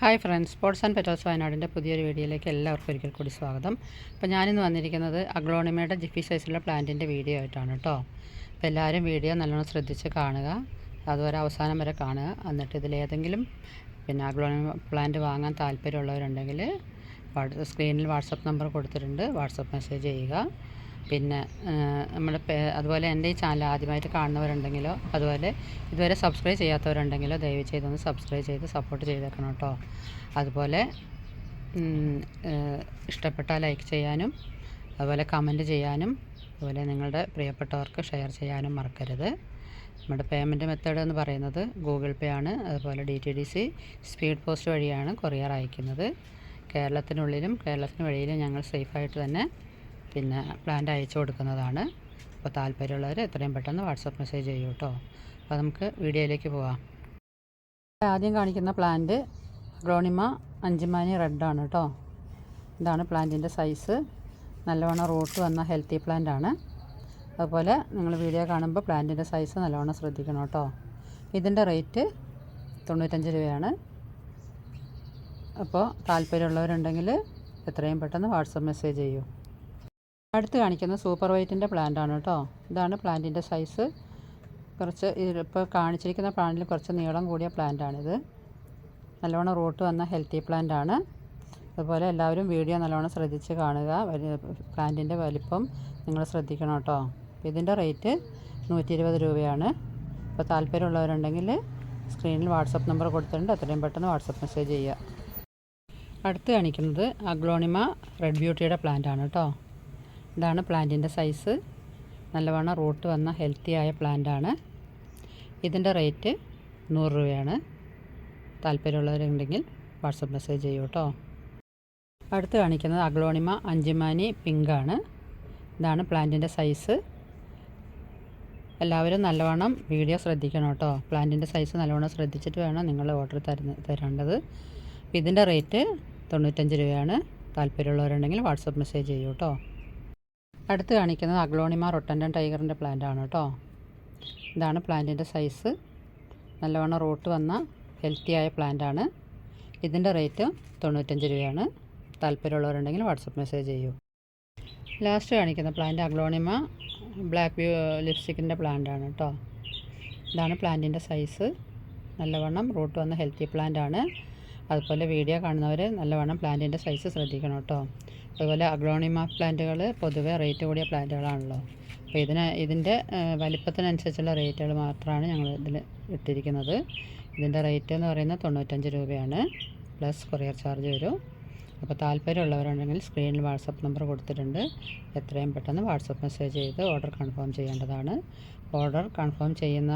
Hi friends sports and പെറ്റോസ് വയനാടിന്റെ പുതിയൊരു വീഡിയോയിലേക്ക് എല്ലാവർക്കും ഒരിക്കൽ കൂടി സ്വാഗതം. അപ്പോൾ ഞാനിന്ന് വന്നിരിക്കുന്നത് അഗ്ലോണിമയുടെ ജിഫി സൈസിലുള്ള പ്ലാന്റിന്റെ വീഡിയോ ആയിട്ടാണ് കേട്ടോ. അപ്പോൾ എല്ലാവരും വീഡിയോ നല്ലോണം ശ്രദ്ധിച്ച് കാണുക അതുവരെ അവസാനം വരെ കാണുക. എന്നിട്ട് ഇതിലേതെങ്കിലും പിന്നെ അഗ്ലോണിമ പ്ലാന്റ് വാങ്ങാൻ താല്പര്യമുള്ളവരുണ്ടെങ്കിൽ സ്ക്രീനിൽ വാട്സപ്പ് നമ്പർ കൊടുത്തിട്ടുണ്ട് വാട്സപ്പ് മെസ്സേജ് ചെയ്യുക. പിന്നെ നമ്മുടെ അതുപോലെ എന്റെ ഈ ചാനൽ ആദ്യമായിട്ട് കാണുന്നവരുണ്ടെങ്കിലോ അതുപോലെ ഇതുവരെ സബ്സ്ക്രൈബ് ചെയ്യാത്തവരുണ്ടെങ്കിലോ ദയവ് ചെയ്തൊന്ന് സബ്സ്ക്രൈബ് ചെയ്ത് സപ്പോർട്ട് ചെയ്തേക്കണം കേട്ടോ. അതുപോലെ ഇഷ്ടപ്പെട്ടാൽ ലൈക്ക് ചെയ്യാനും അതുപോലെ കമന്റ് ചെയ്യാനും അതുപോലെ നിങ്ങളുടെ പ്രിയപ്പെട്ടവർക്ക് ഷെയർ ചെയ്യാനും മറക്കരുത്. നമ്മുടെ പേയ്മെന്റ് മെത്തേഡ് എന്ന് പറയുന്നത് ഗൂഗിൾ പേ ആണ്. അതുപോലെ D T D C speed post വഴിയാണ് കൊറിയർ അയക്കുന്നത്. കേരളത്തിനുള്ളിലും കേരളത്തിന് വെളിയിലും ഞങ്ങൾ സേഫായിട്ട് തന്നെ പിന്നെ പ്ലാന്റ് അയച്ചു കൊടുക്കുന്നതാണ്. അപ്പോൾ താല്പര്യമുള്ളവർ എത്രയും പെട്ടെന്ന് വാട്സപ്പ് മെസ്സേജ് ചെയ്യൂ കേട്ടോ അപ്പോൾ നമുക്ക് വീഡിയോയിലേക്ക് പോവാം. ആദ്യം കാണിക്കുന്ന പ്ലാന്റ് ഗ്രോണിമ അഞ്ചുമാനി റെഡാണ് കേട്ടോ ഇതാണ് പ്ലാന്റിന്റെ സൈസ് നല്ലവണ്ണം റൂട്ട് വന്ന ഹെൽത്തി പ്ലാന്റ് ആണ്. അതുപോലെ നിങ്ങൾ വീഡിയോ കാണുമ്പോൾ പ്ലാന്റിന്റെ സൈസ് നല്ലവണ്ണം ശ്രദ്ധിക്കണം കേട്ടോ ഇതിന്റെ റേറ്റ് തൊണ്ണൂറ്റഞ്ച് രൂപയാണ്. അപ്പോൾ താല്പര്യമുള്ളവരുണ്ടെങ്കിൽ എത്രയും പെട്ടെന്ന് വാട്സപ്പ് മെസ്സേജ് ചെയ്യൂ. അടുത്ത് കാണിക്കുന്ന സൂപ്പർ വൈറ്റിന്റെ പ്ലാന്റ് ആണ് കേട്ടോ. ഇതാണ് പ്ലാന്റിന്റെ സൈസ്. കുറച്ച് ഇപ്പോൾ കാണിച്ചിരിക്കുന്ന പ്ലാന്റിൽ കുറച്ച് നീളം കൂടിയ പ്ലാന്റാണിത്. നല്ലവണ്ണം റൂട്ട് വന്ന ഹെൽത്തി പ്ലാന്റ് ആണ് അതുപോലെ എല്ലാവരും വീഡിയോ നല്ലവണ്ണം ശ്രദ്ധിച്ച് കാണുക. പ്ലാന്റിന്റെ വലിപ്പം നിങ്ങൾ ശ്രദ്ധിക്കണം കേട്ടോ. ഇതിന്റെ റേറ്റ് നൂറ്റി ഇരുപത് രൂപയാണ്. അപ്പോൾ താല്പര്യമുള്ളവരുണ്ടെങ്കിൽ സ്ക്രീനിൽ വാട്സപ്പ് നമ്പർ കൊടുത്തിട്ടുണ്ട്. എത്രയും പെട്ടെന്ന് വാട്സപ്പ് മെസ്സേജ് ചെയ്യുക. അടുത്ത് കാണിക്കുന്നത് അഗ്ലോണിമ റെഡ് ബ്യൂട്ടിയുടെ പ്ലാന്റ് ആണ് കേട്ടോ. ഇതാണ് പ്ലാന്റിന്റെ സൈസ്. നല്ലവണ്ണം റൂട്ട് വന്ന ഹെൽത്തി ആയ പ്ലാന്റാണ്. ഇതിന്റെ റേറ്റ് നൂറ് രൂപയാണ്. താല്പര്യമുള്ളവരുണ്ടെങ്കിൽ വാട്സപ്പ് മെസ്സേജ് ചെയ്യൂ കേട്ടോ. അടുത്ത് കാണിക്കുന്നത് അഗ്ലോണിമ അഞ്ചുമാനി പിങ്കാണ്. ഇതാണ് പ്ലാന്റിന്റെ സൈസ്. എല്ലാവരും നല്ലവണ്ണം വീഡിയോ ശ്രദ്ധിക്കണം കേട്ടോ. പ്ലാന്റിന്റെ സൈസ് നല്ലവണ്ണം ശ്രദ്ധിച്ചിട്ട് വേണം നിങ്ങൾ ഓർഡർ തരുന്ന തരേണ്ടത്. ഇതിന്റെ റേറ്റ് തൊണ്ണൂറ്റഞ്ച് രൂപയാണ്. താല്പര്യമുള്ളവരുണ്ടെങ്കിൽ വാട്സപ്പ് മെസ്സേജ് ചെയ്യൂ കേട്ടോ. അടുത്ത് കാണിക്കുന്നത് അഗ്ലോണിമ റൊട്ടൻഡൻ ടൈഗറിന്റെ പ്ലാന്റ് ആണ് കേട്ടോ. ഇതാണ് പ്ലാന്റിന്റെ സൈസ്. നല്ലവണ്ണം റൂട്ട് വന്ന ഹെൽത്തിയായ ആയ പ്ലാന്റ് ആണ് ഇതിന്റെ റേറ്റ് തൊണ്ണൂറ്റഞ്ച് രൂപയാണ്. താല്പര്യമുള്ളവരുണ്ടെങ്കിൽ വാട്സപ്പ് മെസ്സേജ് ചെയ്യൂ. ലാസ്റ്റ് കാണിക്കുന്ന പ്ലാന്റ് അഗ്ലോണിമ ബ്ലാക്ക് വ്യൂ ലിപ്സ്റ്റിക്കിന്റെ പ്ലാന്റ് ആണ് കേട്ടോ. ഇതാണ് പ്ലാന്റിന്റെ സൈസ്. നല്ലവണ്ണം റൂട്ട് വന്ന ഹെൽത്തി പ്ലാന്റ് ആണ് അതുപോലെ വീഡിയോ കാണുന്നവർ നല്ലവണ്ണം പ്ലാന്റിന്റെ സൈസ് ശ്രദ്ധിക്കണം കേട്ടോ. അതുപോലെ അഗ്രോണിമ പ്ലാന്റുകൾ പൊതുവേ റേറ്റ് കൂടിയ പ്ലാന്റുകളാണല്ലോ. അപ്പോൾ ഇതിന് ഇതിന്റെ വലിപ്പത്തിനനുസരിച്ചുള്ള റേറ്റുകൾ മാത്രമാണ് ഞങ്ങൾ ഇതിൽ ഇട്ടിരിക്കുന്നത്. ഇതിന്റെ റേറ്റ് എന്ന് പറയുന്നത് തൊണ്ണൂറ്റഞ്ച് രൂപയാണ്. പ്ലസ് കൊറിയർ ചാർജ് വരും. അപ്പോൾ താല്പര്യമുള്ളവരുണ്ടെങ്കിൽ സ്ക്രീനിൽ വാട്സപ്പ് നമ്പർ കൊടുത്തിട്ടുണ്ട്. എത്രയും പെട്ടെന്ന് വാട്സപ്പ് മെസ്സേജ് ചെയ്ത് ഓർഡർ കൺഫേം ചെയ്യേണ്ടതാണ്. ഓർഡർ കൺഫേം ചെയ്യുന്ന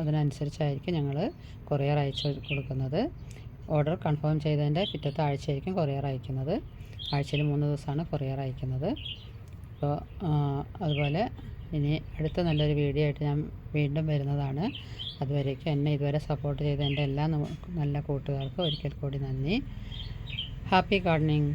അതിനനുസരിച്ചായിരിക്കും ഞങ്ങൾ കൊറിയർ അയച്ചു കൊടുക്കുന്നത്. ഓർഡർ കൺഫേം ചെയ്തതിന്റെ പിറ്റത്തെ ആഴ്ചയായിരിക്കും കൊറിയർ അയക്കുന്നത്. ആഴ്ചയിൽ മൂന്ന് ദിവസമാണ് കൊറിയർ അയക്കുന്നത്. അപ്പോൾ അതുപോലെ ഇനി അടുത്ത നല്ലൊരു വീഡിയോ ആയിട്ട് ഞാൻ വീണ്ടും വരുന്നതാണ്. അതുവരേക്കും എന്നെ ഇതുവരെ സപ്പോർട്ട് ചെയ്ത എന്റെ എല്ലാ നല്ല കൂട്ടുകാർക്കും ഒരിക്കൽ കൂടി നന്ദി. Happy gardening